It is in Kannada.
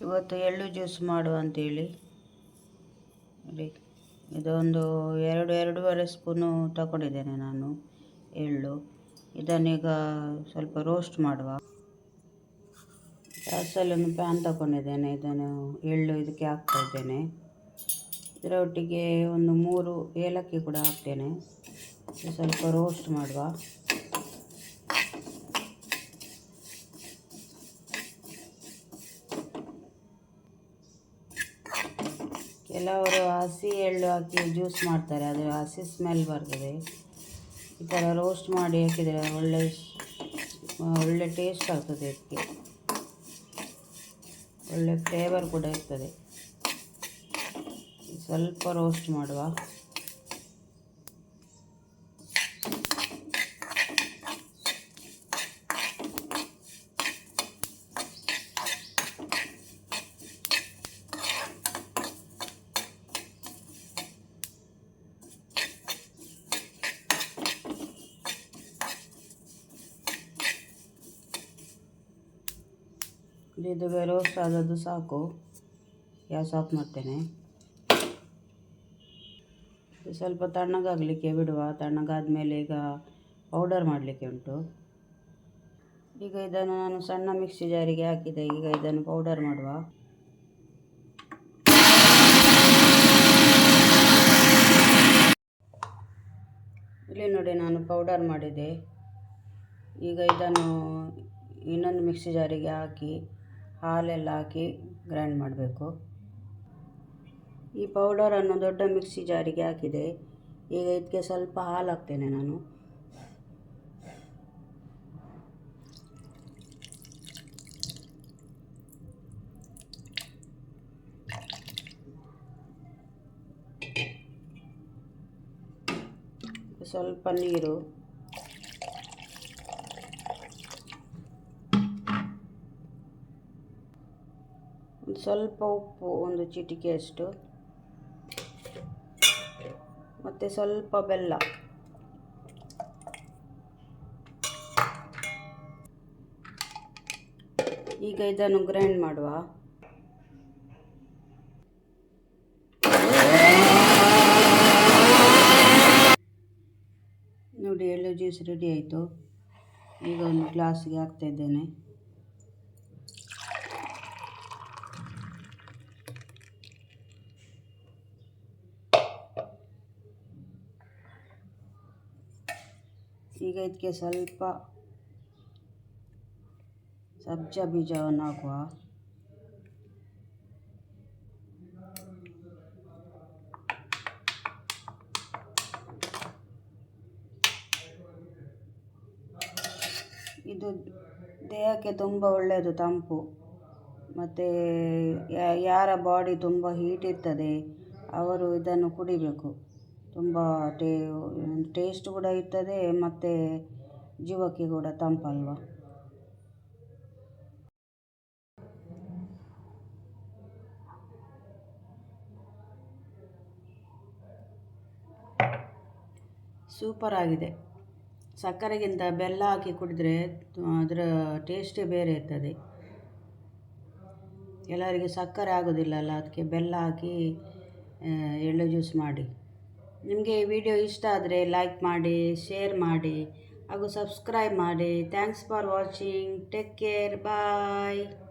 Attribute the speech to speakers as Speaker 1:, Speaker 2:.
Speaker 1: ಇವತ್ತು ಎಳ್ಳು ಜ್ಯೂಸ್ ಮಾಡುವ ಅಂತೇಳಿ. ನೋಡಿ, ಇದೊಂದು ಎರಡು, ಎರಡೂವರೆ ಸ್ಪೂನು ತಗೊಂಡಿದ್ದೇನೆ ನಾನು ಎಳ್ಳು. ಇದನ್ನೀಗ ಸ್ವಲ್ಪ ರೋಸ್ಟ್ ಮಾಡುವ. ಗ್ಯಾಸಲ್ಲಿ ಒಂದು ಪ್ಯಾನ್ ತಗೊಂಡಿದ್ದೇನೆ, ಇದನ್ನು ಎಳ್ಳು ಇದಕ್ಕೆ ಹಾಕ್ತಾ ಇದ್ದೇನೆ. ಇದರ ಒಟ್ಟಿಗೆ ಒಂದು ಮೂರು ಏಲಕ್ಕಿ ಕೂಡ ಹಾಕ್ತೇನೆ. ಸ್ವಲ್ಪ ರೋಸ್ಟ್ ಮಾಡುವ. ಕೆಲವರು ಹಸಿ ಎಳ್ಳು ಹಾಕಿ ಜ್ಯೂಸ್ ಮಾಡ್ತಾರೆ, ಅದು ಹಸಿ ಸ್ಮೆಲ್ ಬರ್ತದೆ. ಈ ಥರ ರೋಸ್ಟ್ ಮಾಡಿ ಹಾಕಿದರೆ ಒಳ್ಳೆ ಒಳ್ಳೆ ಟೇಸ್ಟ್ ಆಗ್ತದೆ ಇದಕ್ಕೆ ಒಳ್ಳೆ ಫ್ಲೇವರ್ ಕೂಡ ಇರ್ತದೆ. ಸ್ವಲ್ಪ ರೋಸ್ಟ್ ಮಾಡುವ. ಇದು ರೋಸ್ಟ್ ಆದದ್ದು ಸಾಕು. ಗ್ಯಾಸ್ ಆಫ್ ಮಾಡ್ತೇನೆ. ಸ್ವಲ್ಪ ತಣ್ಣಗಾಗಲಿಕ್ಕೆ ಬಿಡುವ. ತಣ್ಣಗಾದ ಮೇಲೆ ಈಗ ಪೌಡರ್ ಮಾಡಲಿಕ್ಕೆ ಉಂಟು. ಈಗ ಇದನ್ನು ನಾನು ಸಣ್ಣ ಮಿಕ್ಸಿ ಜಾರಿಗೆ ಹಾಕಿದೆ. ಈಗ ಇದನ್ನು ಪೌಡರ್ ಮಾಡುವ. ಇಲ್ಲಿ ನೋಡಿ ನಾನು ಪೌಡರ್ ಮಾಡಿದೆ. ಈಗ ಇದನ್ನು ಇನ್ನೊಂದು ಮಿಕ್ಸಿ ಜಾರಿಗೆ ಹಾಕಿ ಹಾಲೆಲ್ಲ ಹಾಕಿ ಗ್ರೈಂಡ್ ಮಾಡಬೇಕು. ಈ ಪೌಡರನ್ನು ದೊಡ್ಡ ಮಿಕ್ಸಿ ಜಾರಿಗೆ ಹಾಕಿದೆ. ಈಗ ಇದಕ್ಕೆ ಸ್ವಲ್ಪ ಹಾಲು ಹಾಕ್ತೇನೆ ನಾನು. ಸ್ವಲ್ಪ ನೀರು ಒಂದು ಸ್ವಲ್ಪ ಉಪ್ಪು, ಒಂದು ಚಿಟಿಕೆಯಷ್ಟು ಮತ್ತು ಸ್ವಲ್ಪ ಬೆಲ್ಲ. ಈಗ ಇದನ್ನು ಗ್ರೈಂಡ್ ಮಾಡುವ. ನೋಡಿ ಎಳ್ಳು ಜ್ಯೂಸ್ ರೆಡಿ ಆಯಿತು. ಈಗ ಒಂದು ಗ್ಲಾಸ್ಗೆ ಹಾಕ್ತಾ ಇದ್ದೇನೆ. ಈಗ ಇದಕ್ಕೆ ಸ್ವಲ್ಪ ಸಬ್ಜಾ ಬೀಜವನ್ನು ಹಾಕುವ. ಇದು ದೇಹಕ್ಕೆ ತುಂಬ ಒಳ್ಳೆಯದು, ತಂಪು. ಮತ್ತು ಯಾರ ಬಾಡಿ ತುಂಬ ಹೀಟ್ ಇರ್ತದೆ, ಅವರು ಇದನ್ನು ಕುಡಿಬೇಕು. ತುಂಬ ಟೇ ಟೇಸ್ಟ್ ಕೂಡ ಇರ್ತದೆ, ಮತ್ತು ಜೀವಕ್ಕೆ ಕೂಡ ತಂಪಲ್ವ? ಸೂಪರ್ ಆಗಿದೆ. ಸಕ್ಕರೆಗಿಂತ ಬೆಲ್ಲ ಹಾಕಿ ಕುಡಿದರೆ ಅದರ ಟೇಸ್ಟೇ ಬೇರೆ ಇರ್ತದೆ. ಎಲ್ಲರಿಗೆ ಸಕ್ಕರೆ ಆಗೋದಿಲ್ಲಲ್ಲ, ಅದಕ್ಕೆ ಬೆಲ್ಲ ಹಾಕಿ ಎಳ್ಳು ಜ್ಯೂಸ್ ಮಾಡಿ. ನಿಮಗೆ ವಿಡಿಯೋ ಇಷ್ಟ ಆದರೆ ಲೈಕ್ ಮಾಡಿ, ಶೇರ್ ಮಾಡಿ ಹಾಗೂ ಸಬ್ಸ್ಕ್ರೈಬ್ ಮಾಡಿ. Thanks for watching. Take care. Bye.